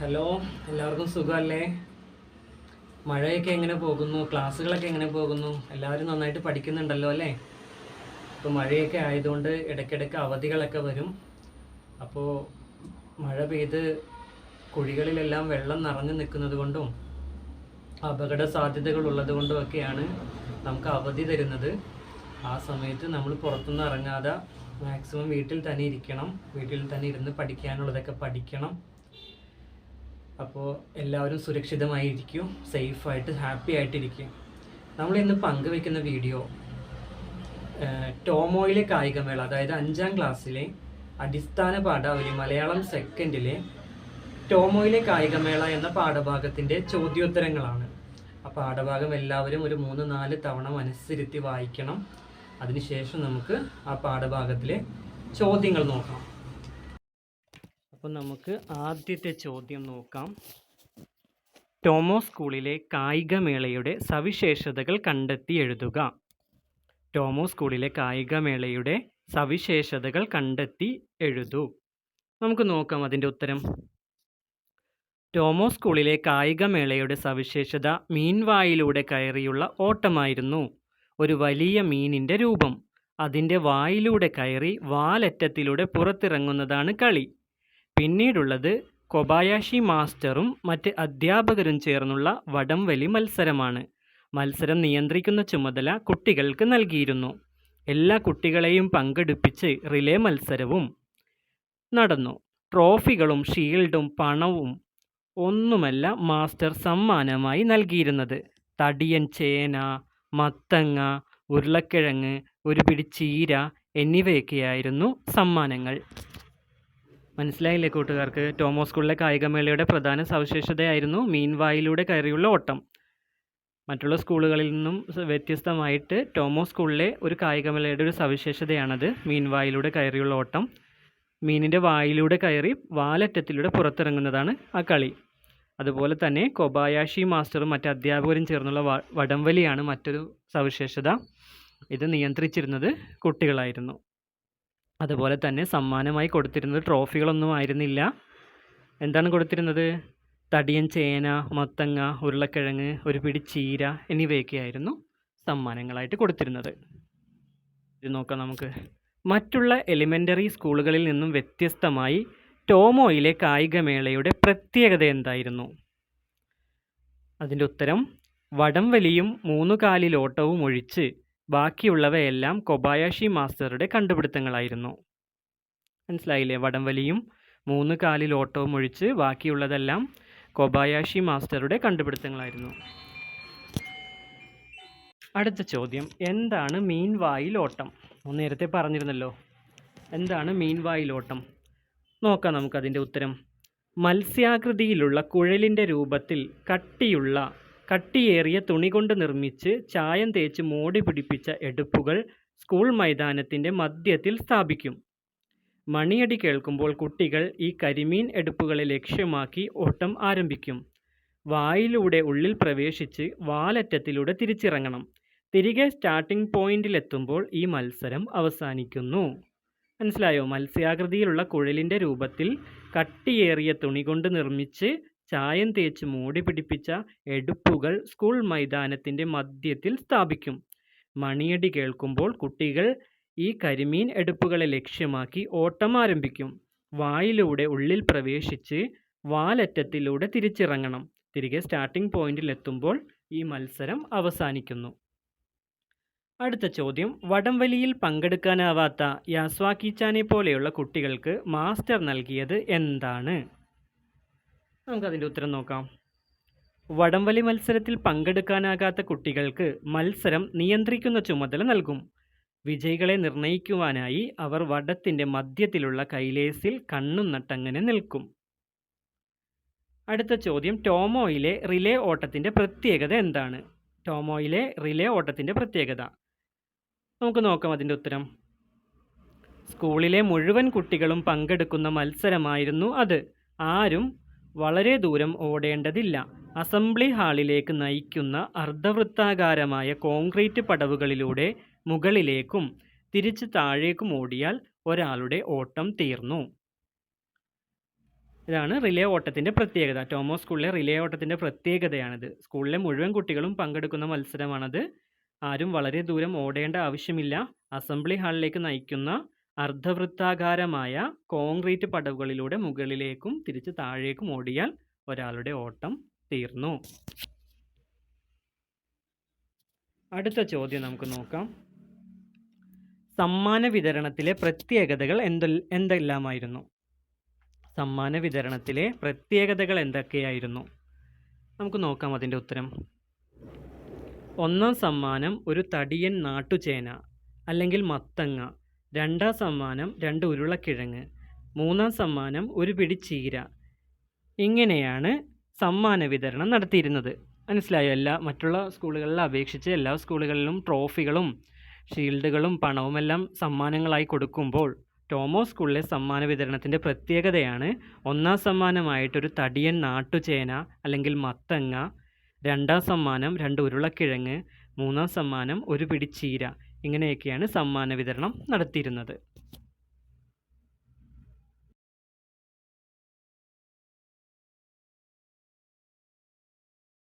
Hello എല്ലാവർക്കും സുഖമല്ലേ? മഴയൊക്കെ എങ്ങനെ പോകുന്നു? ക്ലാസ്സുകളൊക്കെ എങ്ങനെ പോകുന്നു? എല്ലാവരും നന്നായിട്ട് പഠിക്കുന്നുണ്ടല്ലോ അല്ലേ? ഇപ്പോൾ മഴയൊക്കെ ആയതുകൊണ്ട് ഇടയ്ക്കിടയ്ക്ക് അവധികളൊക്കെ വരും. അപ്പോൾ മഴ പെയ്ത് കുഴികളിലെല്ലാം വെള്ളം നിറഞ്ഞു നിൽക്കുന്നത് കൊണ്ടും അപകട സാധ്യതകൾ ഉള്ളത് കൊണ്ടും ഒക്കെയാണ് നമുക്ക് അവധി തരുന്നത്. ആ സമയത്ത് നമ്മൾ പുറത്തുനിന്ന് ഇറങ്ങാതെ മാക്സിമം വീട്ടിൽ തന്നെ ഇരിക്കണം. വീട്ടിൽ തന്നെ ഇരുന്ന് പഠിക്കാനുള്ളതൊക്കെ പഠിക്കണം. അപ്പോൾ എല്ലാവരും സുരക്ഷിതമായിരിക്കും സേഫായിട്ട് ഹാപ്പി ആയിട്ടിരിക്കും. നമ്മൾ ഇന്ന് പങ്കുവെക്കുന്ന വീഡിയോ ടോമോയിലെ കായികമേള അതായത് അഞ്ചാം ക്ലാസ്സിലെ അടിസ്ഥാന പാഠാവലി മലയാളം സെക്കൻഡിലെ ടോമോയിലെ കായികമേള എന്ന പാഠഭാഗത്തിന്റെ ചോദ്യോത്തരങ്ങളാണ്. ആ പാഠഭാഗം എല്ലാവരും ഒരു മൂന്ന് നാല് തവണ മനസ്സിരുത്തി വായിക്കണം. അതിനുശേഷം നമുക്ക് ആ പാഠഭാഗത്തിലെ ചോദ്യങ്ങൾ നോക്കാം. അപ്പോൾ നമുക്ക് ആദ്യത്തെ ചോദ്യം നോക്കാം. ടോമോ സ്കൂളിലെ കായികമേളയുടെ സവിശേഷതകൾ കണ്ടെത്തി എഴുതുക. ടോമോ സ്കൂളിലെ കായികമേളയുടെ സവിശേഷതകൾ കണ്ടെത്തി എഴുതൂ. നമുക്ക് നോക്കാം അതിന്റെ ഉത്തരം. ടോമോ സ്കൂളിലെ കായികമേളയുടെ സവിശേഷത മീൻവായിലൂടെ കയറിയുള്ള ഓട്ടമായിരുന്നു. ഒരു വലിയ മീനിന്റെ രൂപം. അതിന്റെ വായിലൂടെ കയറി വാലറ്റത്തിലൂടെ പുറത്തിറങ്ങുന്നതാണ് കളി. പിന്നീടുള്ളത് കൊബായാഷി മാസ്റ്ററും മറ്റ് അധ്യാപകരും ചേർന്നുള്ള വടംവലി മത്സരമാണ്. മത്സരം നിയന്ത്രിക്കുന്ന ചുമതല കുട്ടികൾക്ക് നൽകിയിരുന്നു. എല്ലാ കുട്ടികളെയും പങ്കെടുപ്പിച്ച് റിലേ മത്സരവും നടന്നു. ട്രോഫികളും ഷീൽഡും പണവും ഒന്നുമല്ല മാസ്റ്റർ സമ്മാനമായി നൽകിയിരുന്നത്. തടിയൻ ചേന മത്തങ്ങ ഉരുളക്കിഴങ്ങ് ഒരു പിടി ചീര എന്നിവയൊക്കെയായിരുന്നു സമ്മാനങ്ങൾ. മനസ്സിലായില്ലേ കൂട്ടുകാർക്ക്? ടോമോ സ്കൂളിലെ കായികമേളയുടെ പ്രധാന സവിശേഷതയായിരുന്നു മീൻവായിലൂടെ കയറിയുള്ള ഓട്ടം. മറ്റുള്ള സ്കൂളുകളിൽ നിന്നും വ്യത്യസ്തമായിട്ട് ടോമോ സ്കൂളിലെ ഒരു കായികമേളയുടെ ഒരു സവിശേഷതയാണത് മീൻവായിലൂടെ കയറിയുള്ള ഓട്ടം. മീനിന്റെ വായിലൂടെ കയറി വാലറ്റത്തിലൂടെ പുറത്തിറങ്ങുന്നതാണ് ആ കളി. അതുപോലെ തന്നെ കൊബായാഷി മാസ്റ്ററും മറ്റ് അധ്യാപകരും ചേർന്നുള്ള വടംവലിയാണ് മറ്റൊരു സവിശേഷത. ഇത് നിയന്ത്രിച്ചിരുന്നത് കുട്ടികളായിരുന്നു. അതുപോലെ തന്നെ സമ്മാനമായി കൊടുത്തിരുന്നത് ട്രോഫികളൊന്നും ആയിരുന്നില്ല. എന്താണ് കൊടുത്തിരുന്നത്? തടിയൻ ചേന മത്തങ്ങ ഉരുളക്കിഴങ്ങ് ഒരു പിടി ചീര എന്നിവയൊക്കെയായിരുന്നു സമ്മാനങ്ങളായിട്ട് കൊടുത്തിരുന്നത്. ഇത് നോക്കാം നമുക്ക്. മറ്റുള്ള എലിമെന്ററി സ്കൂളുകളിൽ നിന്നും വ്യത്യസ്തമായി ടോമോയിലെ കായികമേളയുടെ പ്രത്യേകത എന്തായിരുന്നു? അതിന്റെ ഉത്തരം വടംവലിയും മൂന്നുകാലിലോട്ടവും ഒഴിച്ച് ബാക്കിയുള്ളവയെല്ലാം കൊബായാഷി മാസ്റ്ററുടെ കണ്ടുപിടുത്തങ്ങളായിരുന്നു. മനസ്സിലായില്ലേ? വടംവലിയും മൂന്ന് കാലിൽ ഓട്ടവും ഒഴിച്ച് ബാക്കിയുള്ളതെല്ലാം കൊബായാഷി മാസ്റ്ററുടെ കണ്ടുപിടുത്തങ്ങളായിരുന്നു. അടുത്ത ചോദ്യം. എന്താണ് മീൻവായിലോട്ടം ഒന്ന് നേരത്തെ പറഞ്ഞിരുന്നല്ലോ. എന്താണ് മീൻവായിലോട്ടം നോക്കാം നമുക്കതിന്റെ ഉത്തരം. മത്സ്യാകൃതിയിലുള്ള കുഴലിന്റെ രൂപത്തിൽ കട്ടിയുള്ള കട്ടിയേറിയ തുണി കൊണ്ട് നിർമ്മിച്ച് ചായം തേച്ച് മോടി പിടിപ്പിച്ച എടുപ്പുകൾ സ്കൂൾ മൈതാനത്തിന്റെ മധ്യത്തിൽ സ്ഥാപിക്കും. മണിയടി കേൾക്കുമ്പോൾ കുട്ടികൾ ഈ കരിമീൻ എടുപ്പുകളെ ലക്ഷ്യമാക്കി ഓട്ടം ആരംഭിക്കും. വായിലൂടെ ഉള്ളിൽ പ്രവേശിച്ച് വാലറ്റത്തിലൂടെ തിരിച്ചിറങ്ങണം. തിരികെ സ്റ്റാർട്ടിംഗ് പോയിന്റിലെത്തുമ്പോൾ ഈ മത്സരം അവസാനിക്കുന്നു. മനസ്സിലായോ? മത്സ്യാകൃതിയിലുള്ള കുഴലിന്റെ രൂപത്തിൽ കട്ടിയേറിയ തുണി കൊണ്ട് നിർമ്മിച്ച് ചായം തേച്ച് മൂടി പിടിപ്പിച്ച എടുപ്പുകൾ സ്കൂൾ മൈതാനത്തിന്റെ മധ്യത്തിൽ സ്ഥാപിക്കും. മണിയടി കേൾക്കുമ്പോൾ കുട്ടികൾ ഈ കരിമീൻ എടുപ്പുകളെ ലക്ഷ്യമാക്കി ഓട്ടം ആരംഭിക്കും. വായിലൂടെ ഉള്ളിൽ പ്രവേശിച്ച് വാലറ്റത്തിലൂടെ തിരിച്ചിറങ്ങണം. തിരികെ സ്റ്റാർട്ടിംഗ് പോയിന്റിൽ എത്തുമ്പോൾ ഈ മത്സരം അവസാനിക്കുന്നു. അടുത്ത ചോദ്യം. വടംവലിയിൽ പങ്കെടുക്കാനാവാത്ത യാസ്വാക്കിച്ചാനെ പോലെയുള്ള കുട്ടികൾക്ക് മാസ്റ്റർ നൽകിയത് എന്താണ്? നമുക്കതിന്റെ ഉത്തരം നോക്കാം. വടംവലി മത്സരത്തിൽ പങ്കെടുക്കാനാകാത്ത കുട്ടികൾക്ക് മത്സരം നിയന്ത്രിക്കുന്ന ചുമതല നൽകും. വിജയികളെ നിർണയിക്കുവാനായി അവർ വടത്തിന്റെ മധ്യത്തിലുള്ള കൈലേസിൽ കണ്ണും നട്ടങ്ങനെ നിൽക്കും. അടുത്ത ചോദ്യം ടോമോയിലെ റിലേ ഓട്ടത്തിന്റെ പ്രത്യേകത എന്താണ്? ടോമോയിലെ റിലേ ഓട്ടത്തിന്റെ പ്രത്യേകത. നമുക്ക് നോക്കാം അതിന്റെ ഉത്തരം. സ്കൂളിലെ മുഴുവൻ കുട്ടികളും പങ്കെടുക്കുന്ന മത്സരമായിരുന്നു അത്. ആരും വളരെ ദൂരം ഓടേണ്ടതില്ല. അസംബ്ലി ഹാളിലേക്ക് നയിക്കുന്ന അർദ്ധവൃത്താകാരമായ കോൺക്രീറ്റ് പടവുകളിലൂടെ മുകളിലേക്കും തിരിച്ച് താഴേക്കും ഓടിയാൽ ഒരാളുടെ ഓട്ടം തീർന്നു. ഇതാണ് റിലേ ഓട്ടത്തിന്റെ പ്രത്യേകത. ടോമോ സ്കൂളിലെ റിലേ ഓട്ടത്തിന്റെ പ്രത്യേകതയാണിത്. സ്കൂളിലെ മുഴുവൻ കുട്ടികളും പങ്കെടുക്കുന്ന മത്സരമാണത്. ആരും വളരെ ദൂരം ഓടേണ്ട ആവശ്യമില്ല. അസംബ്ലി ഹാളിലേക്ക് നയിക്കുന്ന അർദ്ധവൃത്താകാരമായ കോൺക്രീറ്റ് പടവുകളിലൂടെ മുകളിലേക്കും തിരിച്ച് താഴേക്കും ഓടിയാൽ ഒരാളുടെ ഓട്ടം തീർന്നു. അടുത്ത ചോദ്യം നമുക്ക് നോക്കാം. സമ്മാന വിതരണത്തിലെ പ്രത്യേകതകൾ എന്ത എന്തെല്ലാമായിരുന്നു? സമ്മാന വിതരണത്തിലെ പ്രത്യേകതകൾ എന്തൊക്കെയായിരുന്നു? നമുക്ക് നോക്കാം അതിന്റെ ഉത്തരം. ഒന്നാം സമ്മാനം ഒരു തടിയൻ നാട്ടുചേന അല്ലെങ്കിൽ മത്തങ്ങ. രണ്ടാം സമ്മാനം രണ്ട് ഉരുളക്കിഴങ്ങ്. മൂന്നാം സമ്മാനം ഒരു പിടി ചീര. ഇങ്ങനെയാണ് സമ്മാന വിതരണം നടത്തിയിരുന്നത്. മനസ്സിലായോ? എല്ലാ മറ്റുള്ള സ്കൂളുകളിലെ അപേക്ഷിച്ച് എല്ലാ സ്കൂളുകളിലും ട്രോഫികളും ഷീൽഡുകളും പണവുമെല്ലാം സമ്മാനങ്ങളായി കൊടുക്കുമ്പോൾ ടോമോ സ്കൂളിലെ സമ്മാന വിതരണത്തിന്റെ പ്രത്യേകതയാണ് ഒന്നാം സമ്മാനമായിട്ടൊരു തടിയൻ നാട്ടുചേന അല്ലെങ്കിൽ മത്തങ്ങ രണ്ടാം സമ്മാനം രണ്ട് ഉരുളക്കിഴങ്ങ് മൂന്നാം സമ്മാനം ഒരു പിടി ചീര. ഇങ്ങനെയൊക്കെയാണ് സമ്മാന വിതരണം നടത്തിയിരുന്നത്.